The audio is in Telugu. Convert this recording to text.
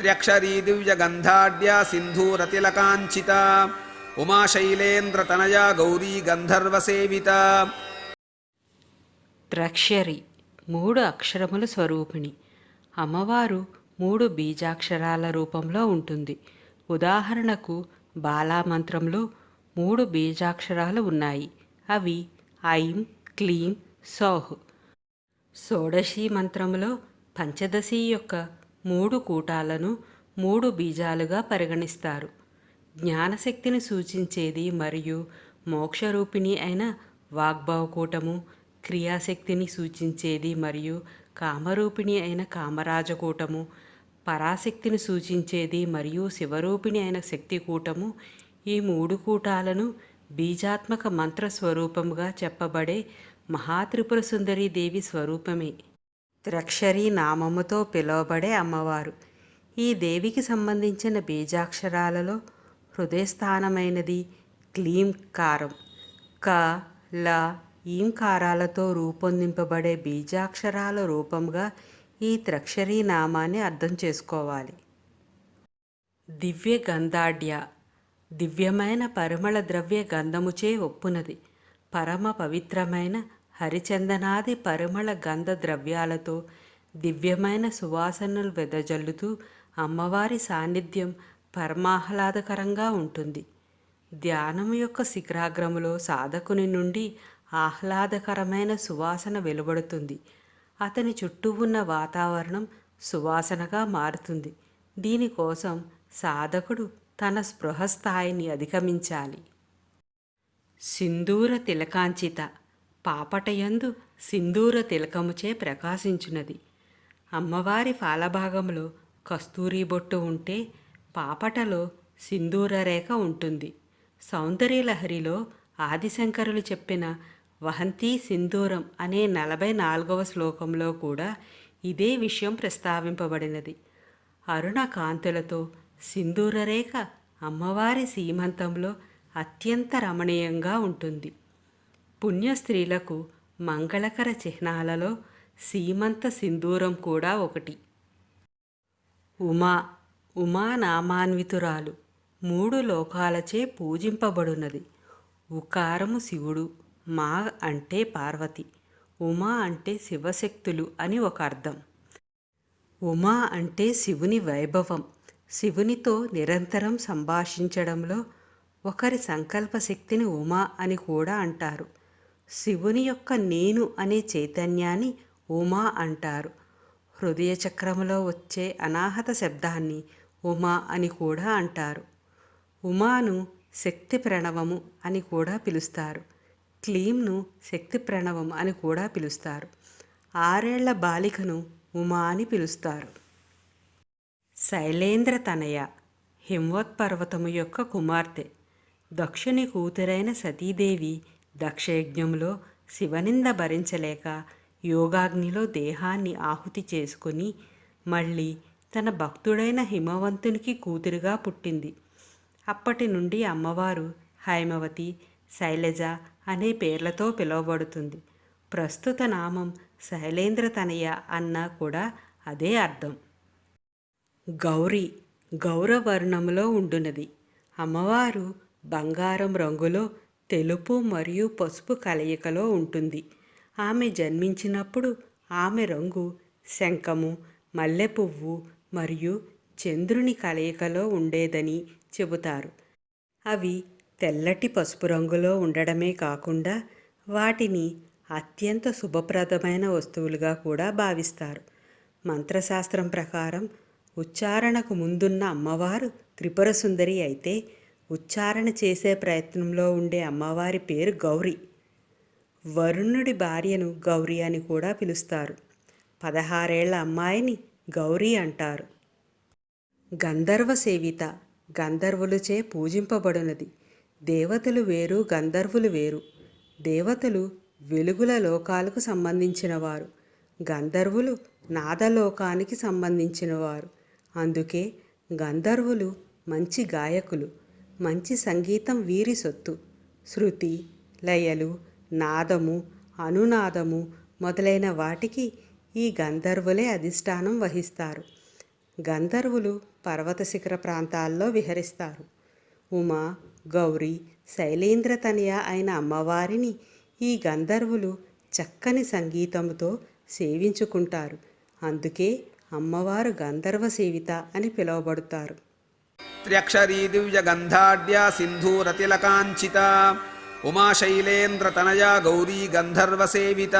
త్ర్యక్షరీ దివ్యగంధాఢ్యా సింధూరతిలకాంచిత ఉమాశైలేంద్రతనయా గౌరీ గంధర్వసేవిత. ద్రక్ష్యరి మూడు అక్షరముల స్వరూపిణి. అమ్మవారు మూడు బీజాక్షరాల రూపంలో ఉంటుంది. ఉదాహరణకు బాలామంత్రంలో మూడు బీజాక్షరాలు ఉన్నాయి. అవి ఐం క్లీం సోహ్. షోడశీ మంత్రములో పంచదశి యొక్క మూడు కూటాలను మూడు బీజాలుగా పరిగణిస్తారు. జ్ఞానశక్తిని సూచించేది మరియు మోక్షరూపిణి అయిన వాగ్భవకూటము క్రియాశక్తిని సూచించేది మరియు కామరూపిణి అయిన కామరాజకూటము పరాశక్తిని సూచించేది మరియు శివరూపిణి అయిన శక్తికూటము ఈ మూడు కూటాలను బీజాత్మక మంత్ర స్వరూపముగా చెప్పబడే మహాత్రిపుర సుందరీదేవి స్వరూపమే. త్రక్షరి నామముతో పిలువబడే అమ్మవారు. ఈ దేవికి సంబంధించిన బీజాక్షరాలలో హృదయస్థానమైనది క్లీం కారం. క ల ఈంకారాలతో రూపొందింపబడే బీజాక్షరాల రూపంగా ఈ త్రక్షరీ నామాన్ని అర్థం చేసుకోవాలి. దివ్య గంధాఢ్య దివ్యమైన పరిమళ ద్రవ్య గంధముచే ఒప్పునది. పరమ పవిత్రమైన హరిచందనాది పరిమళ గంధ ద్రవ్యాలతో దివ్యమైన సువాసనలు వెదజల్లుతూ అమ్మవారి సాన్నిధ్యం పరమాహ్లాదకరంగా ఉంటుంది. ధ్యానము యొక్క శిఖరాగ్రములో సాధకుని నుండి ఆహ్లాదకరమైన సువాసన వెలువడుతుంది. అతని చుట్టూ ఉన్న వాతావరణం సువాసనగా మారుతుంది. దీనికోసం సాధకుడు తన స్పృహ స్థాయిని అధిగమించాలి. సింధూర తిలకాంచిత పాపటయందు సింధూర తిలకముచే ప్రకాశించున్నది అమ్మవారి ఫాలభాగంలో కస్తూరి బొట్టు ఉంటే పాపటలో సింధూర రేఖ ఉంటుంది. సౌందర్యలహరిలో ఆదిశంకరులు చెప్పిన వహంతి సింధూరం అనే నలభై నాలుగవ శ్లోకంలో కూడా ఇదే విషయం ప్రస్తావింపబడినది. అరుణ కాంతులతో సింధూర రేఖ అమ్మవారి సీమంతంలో అత్యంత రమణీయంగా ఉంటుంది. పుణ్య స్త్రీలకు మంగళకర చిహ్నాలలో సీమంత సింధూరం కూడా ఒకటి. ఉమా ఉమా నామాన్వితురాలు మూడు లోకాలచే పూజింపబడున్నది. ఉకారము శివుడు మా అంటే పార్వతి ఉమా అంటే శివశక్తులు అని ఒక అర్థం. ఉమా అంటే శివుని వైభవం. శివునితో నిరంతరం సంభాషించడంలో ఒకరి సంకల్ప శక్తిని ఉమా అని కూడా అంటారు. శివుని యొక్క నేను అనే చైతన్యాన్ని ఉమా అంటారు. హృదయ చక్రములో వచ్చే అనాహత శబ్దాన్ని ఉమా అని కూడా అంటారు. ఉమాను శక్తి ప్రణవము అని కూడా పిలుస్తారు. క్లీంను శక్తి ప్రణవం అని కూడా పిలుస్తారు. ఆరేళ్ళ బాలికను ఉమా అని పిలుస్తారు. శైలేంద్ర తనయ హిమవత్ పర్వతము యొక్క కుమార్తె. దక్షుని కూతురైన సతీదేవి దక్షయజ్ఞంలో శివనింద భరించలేక యోగాగ్నిలో దేహాన్ని ఆహుతి చేసుకుని మళ్ళీ తన భక్తుడైన హిమవంతునికి కూతురుగా పుట్టింది. అప్పటి నుండి అమ్మవారు హైమవతి శైలజ అనే పేర్లతో పిలువబడుతుంది. ప్రస్తుత నామం శైలేంద్ర తనయ అన్న కూడా అదే అర్థం. గౌరీ గౌరవర్ణములో ఉండునది. అమ్మవారు బంగారం రంగులో తెలుపు మరియు పసుపు కలయికలో ఉంటుంది. ఆమె జన్మించినప్పుడు ఆమె రంగు శంఖము మల్లె పువ్వు మరియు చంద్రుని కలయికలో ఉండేదని చెబుతారు. అవి తెల్లటి పసుపు రంగులో ఉండడమే కాకుండా వాటిని అత్యంత శుభప్రదమైన వస్తువులుగా కూడా భావిస్తారు. మంత్రశాస్త్రం ప్రకారం ఉచ్చారణకు ముందున్న అమ్మవారు త్రిపుర సుందరి అయితే ఉచ్చారణ చేసే ప్రయత్నంలో ఉండే అమ్మవారి పేరు గౌరీ. వరుణుడి భార్యను గౌరీ అని కూడా పిలుస్తారు. పదహారేళ్ళ అమ్మాయిని గౌరీ అంటారు. గంధర్వ సేవిత గంధర్వులచే పూజింపబడినది. దేవతలు వేరు గంధర్వులు వేరు. దేవతలు వెలుగుల లోకాలకు సంబంధించినవారు. గంధర్వులు నాదలోకానికి సంబంధించినవారు. అందుకే గంధర్వులు మంచి గాయకులు. మంచి సంగీతం వీరి సొత్తు. శృతి లయలు నాదము అనునాదము మొదలైన వాటికి ఈ గంధర్వులే అధిష్టానం వహిస్తారు. గంధర్వులు పర్వత శిఖర ప్రాంతాల్లో విహరిస్తారు. ఉమా గౌరీ శైలేంద్ర తనయ అయిన అమ్మవారిని ఈ గంధర్వులు చక్కని సంగీతముతో సేవించుకుంటారు. అందుకే అమ్మవారు గంధర్వ సేవిత అని పిలువబడతారు. త్ర్యక్షరీ దివ్యగంధాఢ్యా సింధూరతిలకాంచిత ఉమాశైలేంద్రతనయా గౌరీ గంధర్వసేవిత